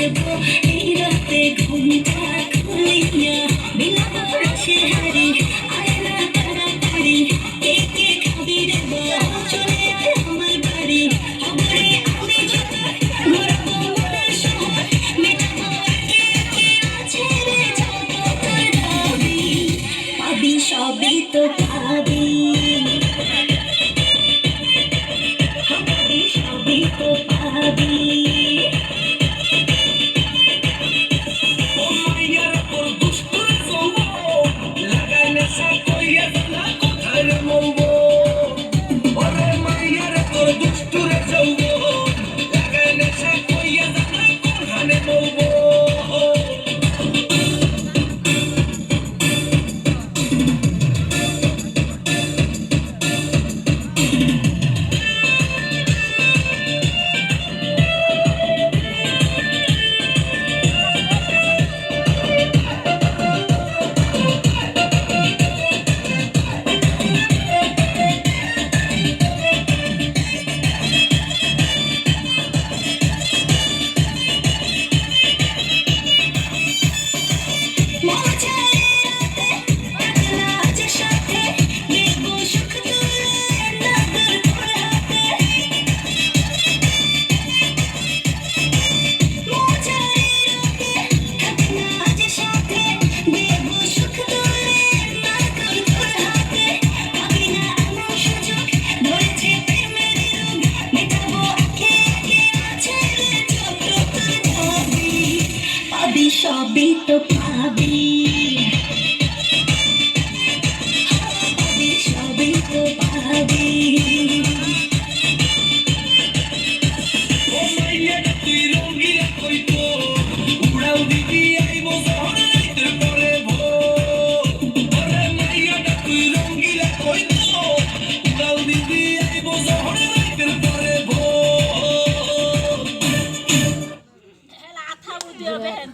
নাচব এই রাতে ঘুমটা খুলিয়া বিলাপ রাশে হারি আয় না তাড়াতাড়ি কে কে খাবি রে চলে আয় আমার বাড়ি হবে আমি ঘুরাবো মনে সব মেটাবো একে একে আছে রে যত পাবি পাবি সবই তো পাবি। সবই তো পাবি।